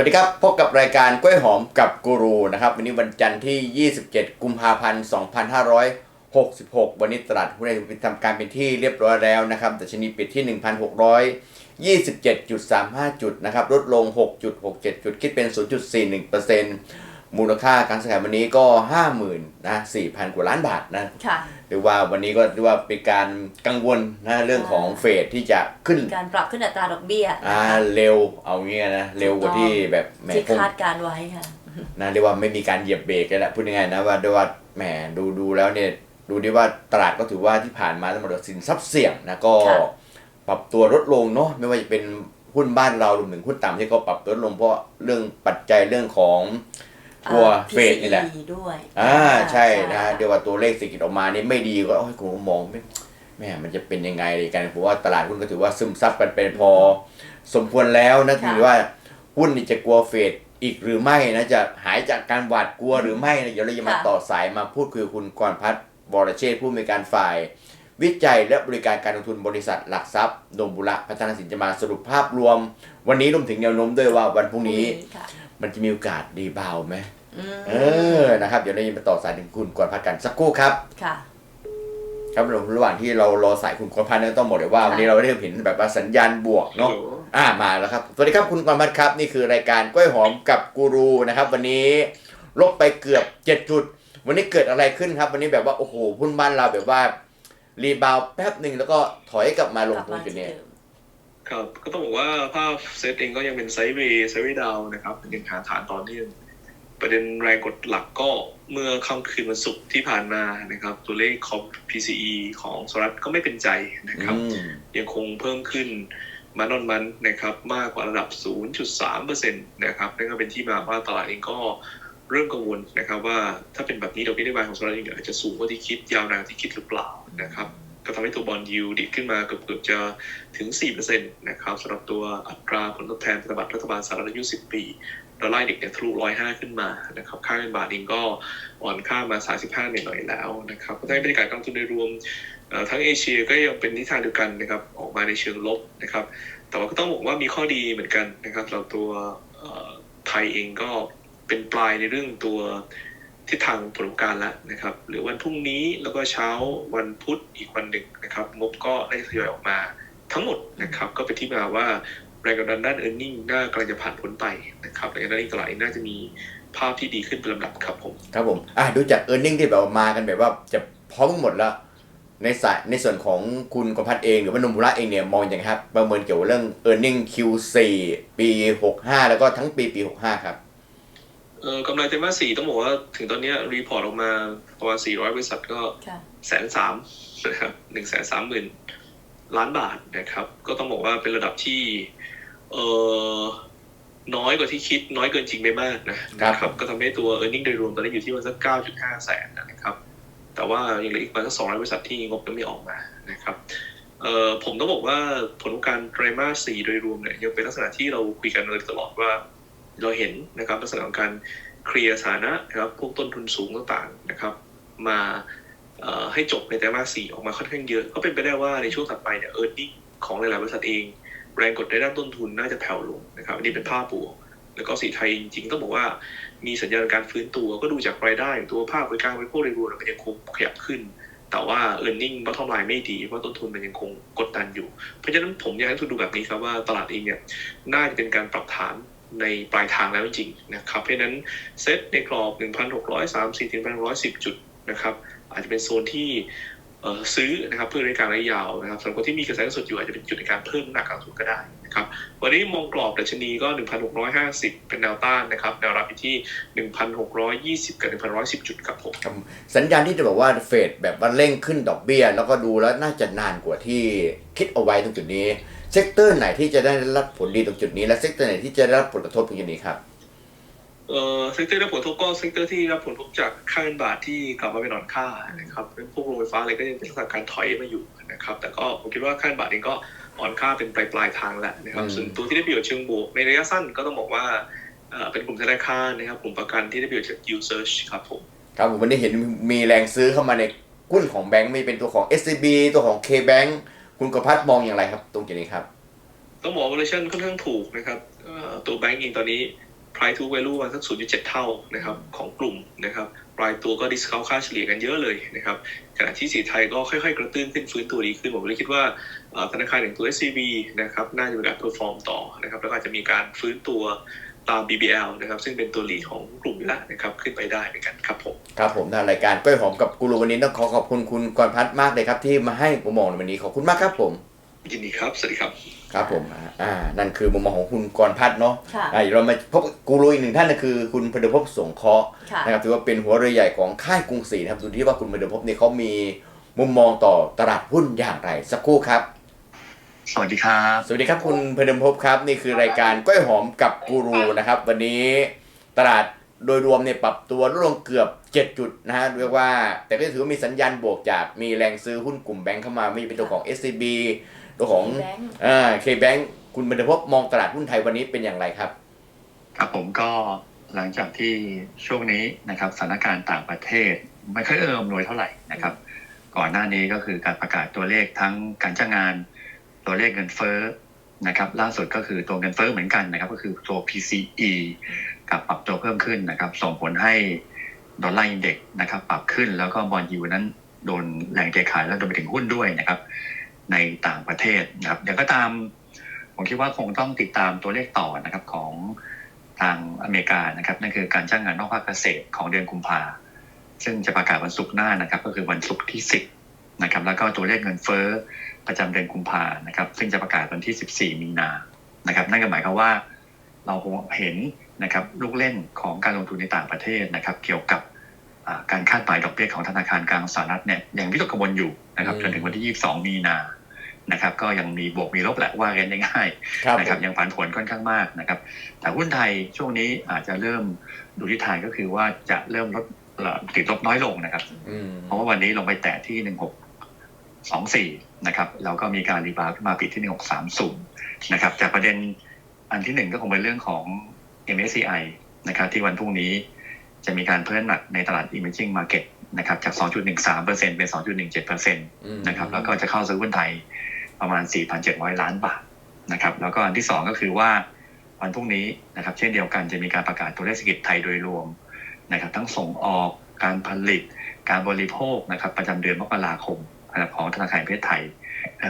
วัสดีครับ พบกับรายการกล้วยหอมกับกูรูนะครับ วันนี้วันจันทร์ที่ 27 กุมภาพันธ์ 2566 วันนี้ตลาดหุ้นไทยทำการเป็นที่เรียบร้อยแล้วนะครับแต่ชนีปิดที่ 1,627.35 จุดนะครับลดลง 6.67 จุดคิดเป็น 0.41% มูลค่าการซื้อขายวันนี้ก็ 50,000นะ4,000 กว่าล้านบาทนะค่ะ หรือว่าวันนี้ก็เรียกว่าเป็นการกังวลนะเรื่องของเฟดที่จะขึ้นมีการปรับขึ้นอัตราดอกเบี้ยอ่านะคะเร็วเอาเงี้ยนะเร็วกว่าที่แบบแหมที่คงคาดการไว้ค่ะ นะเรียกว่าไม่มีการเหยียบเบรกกันแล้วพูดง่ายๆนะว่าด้วยว่าแหมดูดูแล้วเนี่ยดูดิว่าตลาดก็ถือว่าที่ผ่านมาทั้งหมดสินทรัพย์เสี่ยงนะก็ค่ะ ปรับตัวลดลงเนาะไม่ว่าจะเป็นหุ้นบ้านเรารวมถึงหุ้นต่ำที่เขาปรับตัวลดลงเพราะเรื่องปัจจัยเรื่องของ ตัวอ่าเฟดนี่แหละ PCE ด้วยอ่าใช่นะเดี๋ยวว่าตัวเลขเศรษฐกิจออกมานี่ไม่ดีก็โอ้ยผมมองไม่แม่มันจะเป็นยังไงเลยกันผมว่าตลาดหุ้นก็ถือว่าซึมซับกันเป็นพอ สมควรแล้วนะค่ะถือว่าหุ้นนี่จะกลัวเฟดอีกหรือไม่นะจะหายจากการหวาดกลัวหรือไม่นะเดี๋ยวเราจะมาต่อสายมาพูดคุยกับคุณกรพัฒน์บรเชษฐ์ผู้อำนวยการฝ่าย วิจัยและบริการการลงทุนบริษัทหลักทรัพย์ดมบุระพัฒนาสินจะมาสรุปภาพรวม วันนี้รวมถึงแนวโน้มด้วยว่าวันพรุ่งนี้ค่ะมันจะมีโอกาสดีเบาไหมอืม เออนะครับเดี๋ยวเราจะมาต่อสายถึงคุณกรพัฒน์กันสักครู่ครับค่ะครับระหว่างที่เรารอสายคุณกรพัฒน์เนี่ยต้องบอกเลยว่าค่ะวันนี้เราได้เห็นแบบว่าสัญญาณบวกเนาะอ่ามาแล้วครับสวัสดีครับคุณกรพัฒน์ครับ นี่คือรายการกล้วยหอมกับกูรูนะครับ วันนี้ลบไปเกือบเจ็ดจุด วันนี้เกิดอะไรขึ้นครับ วันนี้แบบว่าโอ้โหหุ้นบ้านเราแบบว่า รีบาวด์แป๊บหนึ่งแล้วก็ถอยกลับมาลกงลับทุนมาจุดที่นี้เดิมครับก็ต้องบอกว่าภาพเซตเองก็ยังเป็นไซด์เวย์ไซด์เวย์ดาวนะครับยังหาฐานต่อเนื่อง ประเด็นแรงกดหลักก็เมื่อค่ำคืนวันศุกร์ที่ผ่านมานะครับ ตัวเลขของ PCE ของสหรัฐก็ไม่เป็นใจนะครับอืมยังคงเพิ่มขึ้นมันนอนมันนะครับ มากกว่าระดับ 0.3%นะครับนั่นก็เป็นที่มาว่าตลาดเองก็เริ่มกังวลนะครับว่าถ้าเป็นแบบนี้ดอกเบี้ยนโยบายของสหรัฐเองเนี่ยอาจจะสูงกว่าที่คิดยาวนานที่คิดหรือเปล่านะครับก็ทำให้ตัวบอลยูดีดขึ้นมาเกือบเกือบๆจะถึง 4%นะครับสำหรับตัวอัตราผลตอบแทนพันธบัตรรัฐบาลสหรัฐอายุ 10 ปี ดอลลาร์เด็กเนี่ยทะลุ105ขึ้นมานะครับค่าเงินบาทเองก็อ่อนค่ามา 35หน่อยแล้วนะครับก็ทำให้บรรยากาศการลงทุนโดยรวมทั้งเอเชียก็ยังเป็นทิศทางเดียวกันนะครับออกมาในเชิงลบนะครับ แต่ว่าก็ต้องบอกว่ามีข้อดีเหมือนกันนะครับเราตัวไทยเองก็เป็นปลายในเรื่องตัวทิศทางผลการแล้วนะครับหรือวันพรุ่งนี้แล้วก็เช้าวันพุธอีกวันหนึ่งนะครับงบก็ได้ทยอยออกมาทั้งหมดนะครับก็เป็นที่มาว่า รงกดดันด้าน e a r n i n g น่ากำลังจะผ่านพ้นไปนะครับหลังจากนั้นเองตลาดเองน่าจะมีภาพที่ดีขึ้นเป็นลำดับครับผมครับผมอะดูจากเออร์เน็งที่แบบว่ามากันแบบว่าจะพร้อมหมดแล้ว ในสายในส่วนของคุณกรพัฒน์เอง หรือว่านมบุระเองเนี่ยมองอย่างไรครับ ประเมินเกี่ยวกับเรื่อง e a r n i n g Q4 ปี 65 แล้วก็ทั้งปีปี 65 ครับเออกำไรไตรมาสสี่ต้องบอกว่าถึงตอนเนี้รีพอร์ตออกมาประมาณ400บริษัทก็ค่ะแสนสามนะครับหนึ่งแสนสามหมื่นล้านบาทนะครับ ก็ต้องบอกว่าเป็นระดับที่ เออน้อยกว่าที่คิดน้อยเกินจริงไปมากนะครับนะครับก็ทำให้ตัว e a r n i n g โดยรวมตอนนี้อยู่ที่ประมาณสักเก้าจุดห้าแสนนะครับ แต่ว่ายังเหลืออีกประมาณสักสองร้อยบริษัทที่งบยังไม่ออกมานะครับเอ่อผมต้องบอกว่าผลของการไตรมาสสี่โดยรวมเนี่ยยังเป็นลักษณะที่เราคุยกันมาตลอดว่าเราเห็นนะครับลักษณะของการเคลียร์สถานะนะครับพวกต้นทุนสูงต่างๆนะครับ มาเอ่อให้จบในไตรมาสสี่ออกมาค่อนข้างเยอะ ก็เป็นไปได้ว่าในช่วงถัดไปเนี่ยเออร์เน็งของหลายๆบริษัทเอง แรงกดในด้านต้นทุนน่าจะแผ่วลงนะครับอันนี้เป็นภาพบวกแล้วก็สีไทยจริงๆต้องบอกว่ามีสัญญาณการฟื้นตัวก็ดูจากรายได้ ตัวภาคบริการบริโภคโดยรวมมันยังคงขยับขึ้น แต่ว่า e a r n i n g bottom line ไม่ดีเพราะต้นทุนมันยังคงกดดันอยู่ เพราะฉะนั้นผมอยากให้ทุกดูแบบนี้ครับว่าตลาดเองเนี่ยน่าจะเป็นการปรับฐานในปลายทางแล้วจริงๆนะครับ เพราะฉะนั้นเซ็ตในกรอบ 1,630ถึง1,110 จุดนะครับอาจจะเป็นโซนที่ ซื้อนะครับเพื่อระยะกลางระยะยาวนะครับสำหรับคนที่มีกระแสเงินสดอยู่อาจจะเป็นจุดในการเพิ่มหนักการลงทุนก็ได้นะครับวันนี้มองกรอบดัชนีก็ 1,650 เป็นแนวต้านนะครับแนวรับอยู่ที่ 1,620 กับ 1,110 จุดครับผมสัญญาณที่จะบอกว่าเฟดแบบว่าเร่งขึ้นดอกเบี้ย แล้วก็ดูแล้วน่าจะนานกว่าที่คิดเอาไว้ตรงจุดนี้ เซกเตอร์ไหนที่จะได้รับผลดีตรงจุดนี้ และเซกเตอร์ไหนที่จะได้รับผลกระทบตรงจุดนี้ครับ เอ่อเซกเตอร์ได้รับผลกระทบก็เซกเตอร์ที่รับผลกระทบจากค่าเงินบาทที่กลับมาเป็นอ่อนค่านะครับเป็นพวกโรงไฟฟ้าอะไรก็ยังเป็นลักษณะการถอยมาอยู่นะครับ แต่ก็ผมคิดว่าค่าเงินบาทเองก็อ่อนค่าเป็นปลายปลายๆทางแล้วนะครับอืมส่วนตัวที่ได้ประโยชน์เชิงบวกในระยะสั้นก็ต้องบอกว่าเอ่อเป็นกลุ่มธนาคารนะครับ กลุ่มประกันที่ได้ประโยชน์จาก yield search ครับผม ครับผมวันนี้เห็นมีแรงซื้อเข้ามาในหุ้นของแบงก์ไม่เป็นตัวของ SCB ตัวของ K-Bank คุณกรพัฒน์มองอย่างไรครับตรงจุดนี้ครับต้องบอกว่า valuation ค่อนข้างถูกนะครับเอ่อตัวแบงก์เองตอนนี้ price to value ประมาณสัก 0.7 เท่านะครับของกลุ่มนะครับรายตัวก็ discount ค่าเฉลี่ยกันเยอะเลยนะครับขณะที่สีไทยก็ค่อยๆ กระตุ้นขึ้นฟื้นตัวดีขึ้น ผมเลยคิดว่าเอ่อธนาคารอย่างตัว SCB นะครับน่าจะมีการ perform ต่อนะครับแล้วก็อาจจะมีการฟื้นตัวตาม BBL นะครับซึ่งเป็นตัวหลีดของกลุ่มอยู่แล้วนะครับขึ้นไปได้เหมือนกันครับผมครับผมทางรายการกล้วยหอมกับกูรูวันนี้ต้องขอขอบคุณคุณกรพัฒน์มากเลยครับที่มาให้มุมมองในวันนี้ขอบคุณมากครับผมยินดีครับสวัสดีครับ ครับผมอ่าอ่านั่นคือมุมมองของคุณกรพัฒน์เนาะค่ะอ่าเดี๋ยวเรามาพบกับกูรูอีกหนึ่งท่านนะคือคุณพเดลภพสงเคราะห์ค่ะนะครับถือว่าเป็นหัวเรือใหญ่ของค่ายกรุงศรีนะครับดูที่ว่าคุณพเดลภพเนี่ยเขามีมุมมองต่อตลาดหุ้นอย่างไรสักครู่ครับ สวัสดีครับ สวัสดีครับคุณพเดลภพครับ นี่คือรายการกล้วยหอมกับกูรูนะครับ วันนี้ตลาดโดยรวมเนี่ยปรับตัวลดลงเกือบ 7 จุดนะฮะเรียกว่า แต่ก็ถือว่ามีสัญญาณบวกจากมีแรงซื้อหุ้นกลุ่มแบงค์เข้ามาไม่ว่าจะเป็นตัวของ SCB ตัวของ Bank อ่า K-Bank คุณบรรพพมองตลาดหุ้นไทยวันนี้เป็นอย่างไรครับครับผมก็หลังจากที่ช่วงนี้นะครับสถานการณ์ต่างประเทศไม่ค่อยเอื้ออำนวยเท่าไหร่นะครับ ก่อนหน้านี้ก็คือการประกาศตัวเลขทั้งการจ้างงานตัวเลขเงินเฟ้อนะครับล่าสุดก็คือตัวเงินเฟ้อเหมือนกันนะครับ ก็คือตัว PCE กับปรับตัวเพิ่มขึ้นนะครับ ส่งผลให้ดอลลาร์อินเด็กซ์นะครับ ปรับขึ้นแล้วก็บอลยูนั้นโดนแรงเทขายแล้วโดนไปถึงหุ้นด้วยนะครับ ในต่างประเทศนะครับอย่างก็ตามผมคิดว่าคงต้องติดตามตัวเลขต่อนะครับของทางอเมริกานะครับนั่นคือการจ้างงานนอกภาคเกษตรของเดือนกุมภาซึ่งจะประกาศวันศุกร์หน้านะครับ ก็คือวันศุกร์ที่ 10นะครับแล้วก็ตัวเลขเงินเฟ้อประจำเดือนกุมภานะครับ ซึ่งจะประกาศวันที่ 14 มีนานะครับ นั่นก็หมายความว่าเราคงเห็นนะครับลูกเล่นของการลงทุนในต่างประเทศนะครับ เกี่ยวกับการคาดหมายดอกเบี้ยของธนาคารกลางสหรัฐเนี่ยยังวิตกกังวลอยู่นะครับจนถึงวันที่ 22 มีนา นะครับก็ยังมีบวกมีลบแหละว่ากันง่ายๆครับนะครับผมยังผันผวนค่อนข้างมากนะครับแต่หุ้นไทยช่วงนี้อาจจะเริ่มดูทิศทางก็คือว่าจะเริ่มลดเอ่อติดลบน้อยลงนะครับอืมเพราะว่าวันนี้ลงไปแตะที่1624นะครับแล้วก็มีการรีบาวด์ขึ้นมาปิดที่1630นะครับจากประเด็นอันที่หนึ่งก็คงเป็นเรื่องของ MSCI นะครับที่วันพรุ่งนี้จะมีการเพิ่มหนักในตลาด Emerging Market นะครับจาก 2.13%เป็น 2.17%อืมนะครับแล้วก็จะเข้าซื้อหุ้นไทย ประมาณ 4,700 ล้านบาทนะครับแล้วก็อันที่สองก็คือว่าวันพรุ่งนี้นะครับเช่นเดียวกันจะมีการประกาศตัวเลขเศรษฐกิจไทยโดยรวมนะครับทั้งส่งออกการผลิต การบริโภคนะครับประจำเดือนมกราคมของธนาคารแห่งประเทศไทย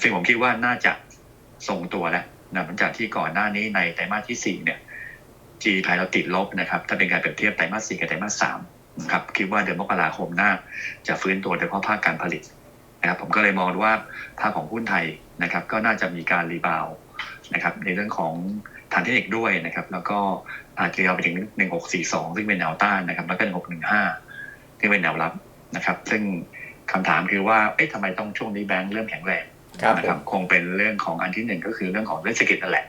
ซึ่งผมคิดว่าน่าจะทรงตัวแล้วนะหลังจากที่ก่อนหน้านี้ในไตรมาสที่ 4 เนี่ย G ไทยเราติดลบนะครับ ถ้าเป็นการเปรียบเทียบไตรมาส 4 กับไตรมาส 3 นะครับ คิดว่าเดือนมกราคมน่าจะฟื้นตัวโดยเฉพาะภาคการผลิต นะครับผมก็เลยมองว่าภาคของหุ้นไทยนะครับ ก็น่าจะมีการรีบาวด์นะครับในเรื่องของทางเทคนิคด้วยนะครับ แล้วก็อาจจะเอาไปถึง 1642 ซึ่งเป็นแนวต้านนะครับ แล้วก็ 1615 ที่เป็นแนวรับนะครับ ซึ่งคำถามคือว่าเอ๊ะทำไมต้องช่วงนี้แบงก์เริ่มแข็งแรงครับนะผครับมคงเป็นเรื่องของอันที่หนึ่งก็คือเรื่องของเรื่องเศรษฐกิจนั่นแหละ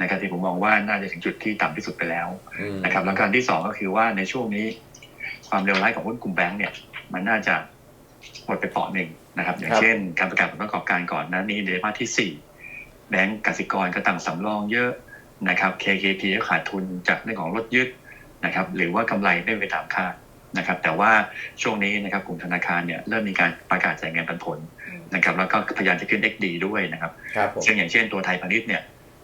นะครับที่ผมมองว่าน่าจะถึงจุดที่ต่ำที่สุดไปแล้วอืมนะครับ แล้วก็อันที่สองก็คือว่าในช่วงนี้ ความเลวร้ายของหุ้นกลุ่มแบงก์เนี่ย มันน่าจะหมดไปเปราะหนึ่ง นะครับอย่างเช่น การประกาศผลประกอบการก่อนหน้านี้เดมาที่สี่แบงก์กสิกรก็ต่างสำรองเยอะนะครับ KKP ก็ขาดทุนจากเรื่องของรถยึดนะครับหรือว่ากำไรไม่ไปตามคาดนะครับแต่ว่าช่วงนี้นะครับกลุ่มธนาคารเนี่ยเริ่มมีการประกาศจ่ายเงินปันผลนะครับแล้วก็พยายามจะขึ้น XD ด้วยนะครับครับผมซึ่งอย่างเช่นตัวไทยพาณิชย์เนี่ย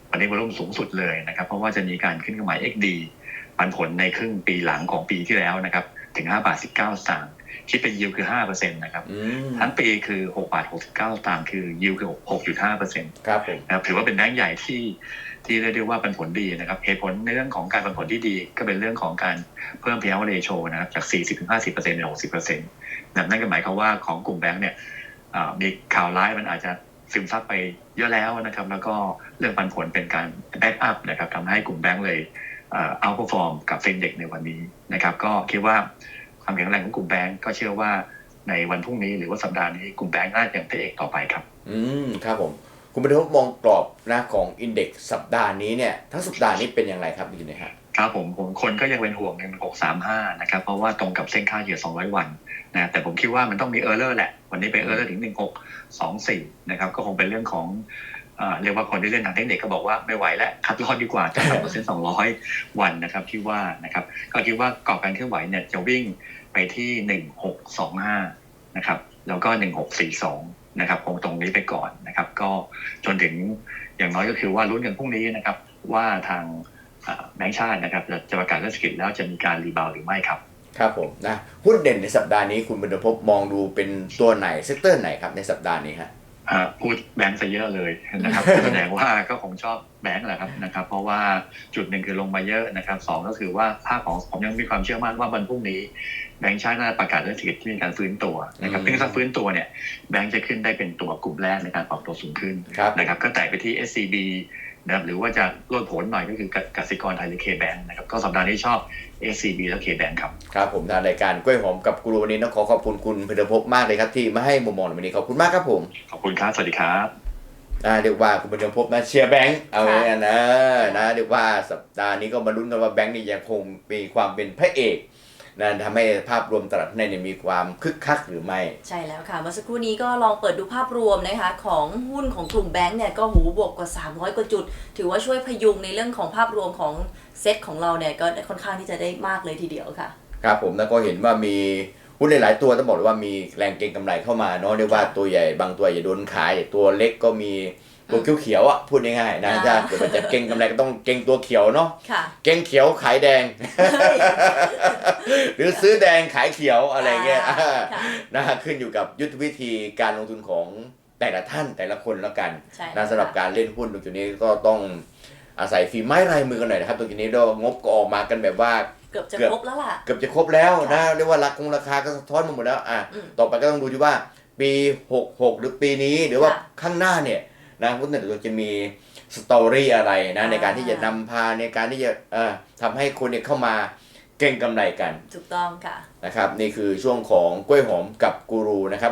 วันนี้วอลุ่มสูงสุดเลยนะครับเพราะว่าจะมีการขึ้นกำไร XD ปันผลในครึ่งปีหลังของปีที่แล้วนะครับถึง5บาท19สตางค์ คิดเป็นยิวคือ5%นะครับอืมทั้งปีคือ6บาท69สตางค์คือยิวคือ6.5%นครับผมะครับถือว่าเป็นแบงก์ใหญ่ที่ที่เรียกได้ว่าปันผลดีนะครับเหตุผลในเรื่องของการปันผลที่ดี ก็เป็นเรื่องของการเพิ่ม payout ratio นะครับจาก 40-50%เป็น60%นะครับนั่นก็หมายความว่าของกลุ่มแบงก์เนี่ยอ่ามีข่าวร้ายมันอาจจะซึมซับไปเยอะแล้วนะครับ แล้วก็เรื่องปันผลเป็นการแบ็กอัพนะครับทำให้กลุ่มแบงก์เลยเอาพอฟอร์มกับเซ็นเด็กในวันนี้นะครับ ก็คิดว่า ความแข็งแรงของกลุ่มแบงก์ก็เชื่อว่าในวันพรุ่งนี้หรือว่าสัปดาห์นี้กลุ่มแบงก์น่าจะยังเป็นเอกต่อไปครับ อืมครับผม คุณบรรพพมองกรอบนะของอินเด็กซ์สัปดาห์นี้เนี่ยทั้งสัปดาห์นี้เป็นอย่างไรครับพี่นะฮะครับผมผมคนก็ยังเป็นห่วงหนึ่งหกสามห้านะครับเพราะว่าตรงกับเส้นค่าเหยื่อ200วันนะแต่ผมคิดว่ามันต้องมีเออร์เลอร์แหละ วันนี้เป็นเออร์เลอร์ถึง1624นะครับก็คงเป็นเรื่องของอ่า เรียกว่าคนที่เล่นทางเทคนิคก็บอกว่าไม่ไหวแล้วคัดลอดดีกว่าจะทำเปอร์เซ็นต์200วันนะครับที่ว่านะครับก็คิดว่ากรอบการเคลื่อนไหวเนี่ยจะวิ่งไปที่1625นะครับแล้วก็1642นะครับคงตรงนี้ไปก่อนนะครับ ก็จนถึงอย่างน้อยก็คือว่าลุ้นกันพรุ่งนี้นะครับ ว่าทางแบงก์ชาตินะครับจะประกาศเรื่องเศรษฐกิจแล้วจะมีการรีบาวหรือไม่ครับ ครับผมนะหุ้นเด่นในสัปดาห์นี้คุณบรรพบมองดูเป็นตัวไหนเซกเตอร์ไหนครับในสัปดาห์นี้ฮะอ่า พูดแบงก์ซะเยอะเลยนะครับแสดงว่าก็คงชอบแบงก์แหละครับนะครับ เพราะว่าจุดหนึ่งคือลงมาเยอะนะครับสองก็คือว่าภาพของผมยังมีความเชื่อมั่นว่าวันพรุ่งนี้ แบงก์ชาติน่าจะประกาศเรื่องเศรษฐกิจที่มีการฟื้นตัวนะครับอืมซึ่งถ้าฟื้นตัวเนี่ยแบงก์จะขึ้นได้เป็นตัวกลุ่มแรกในการปรับตัวสูงขึ้นครับนะครับก็แตะไปที่ SCB นะครับหรือว่าจะลดผลหน่อยก็คือกสิกรไทยหรือ K-Bank นะครับก็สัปดาห์นี้ชอบ SCB และ K-Bank ครับ ครับผมทางรายการกล้วยหอมกับกูรูวันนี้ต้องขอขอบคุณคุณบรรพบมากเลยครับที่มาให้มุมมองในวันนี้ขอบคุณมากครับผม ขอบคุณครับ สวัสดีครับนะเรียกว่าคุณบรรพบนะเชียร์แบงค์เอาไว้กันนะนะเรียกว่าสัปดาห์นี้ก็มาลุ้นกันว่าแบงค์นี่ยังคงมีความเป็นพระเอก นะทำให้ภาพรวมตลาดในเนี่ยมีความคึกคักหรือไม่ ใช่แล้วค่ะเมื่อสักครู่นี้ก็ลองเปิดดูภาพรวมนะคะ ของหุ้นของกลุ่มแบงก์เนี่ยก็หูบวกกว่า 300 กว่าจุด ถือว่าช่วยพยุงในเรื่องของภาพรวมของเซตของเราเนี่ยก็ค่อนข้างที่จะได้มากเลยทีเดียวค่ะ ครับผมแล้วก็เห็นว่ามี หุ้นหลายๆตัวต้องบอกเลยว่ามีแรงเก็งกำไรเข้ามาเนาะเรียกว่าตัวใหญ่บางตัวอย่าโดนขายตัวเล็กก็มีตัวเขียวๆอะพูดง่ายๆนะอ่าถ้าเกิดมันจะเก็งกำไรก็ต้องเก็งตัวเขียวเนาะค่ะเก็งเขียวขายแดง หรือซื้อแดงขายเขียวอะไรเงี้ยอ่าค่ะนะขึ้นอยู่กับยุทธวิธีการลงทุนของแต่ละท่านแต่ละคนแล้วกันใช่นะสำหรับการเล่นหุ้นตรงจุดนี้ก็ต้อง อาศัยฝีไม้ลายมือกันหน่อยนะครับตรงจุดนี้เรางบก็ออกมากันแบบว่าเกือบจะเกือบครบแล้วล่ะ เกือบจะครบแล้วนะค่ะเรียกว่าราคงราคาก็สะท้อนมาหมดแล้วอะอืมต่อไปก็ต้องดูที่ว่าปี 66 หรือปีนี้หรือว่าค่ะข้างหน้าเนี่ยนะหุ้นเนี่ยเราจะมีสตอรี่อะไรนะอ่าในการที่จะนำพาในการที่จะเอ่อทำให้คนเนี่ยเข้ามาเก่งกำไรกัน ถูกต้องค่ะนะครับนี่คือช่วงของกล้วยหอมกับกูรูนะครับ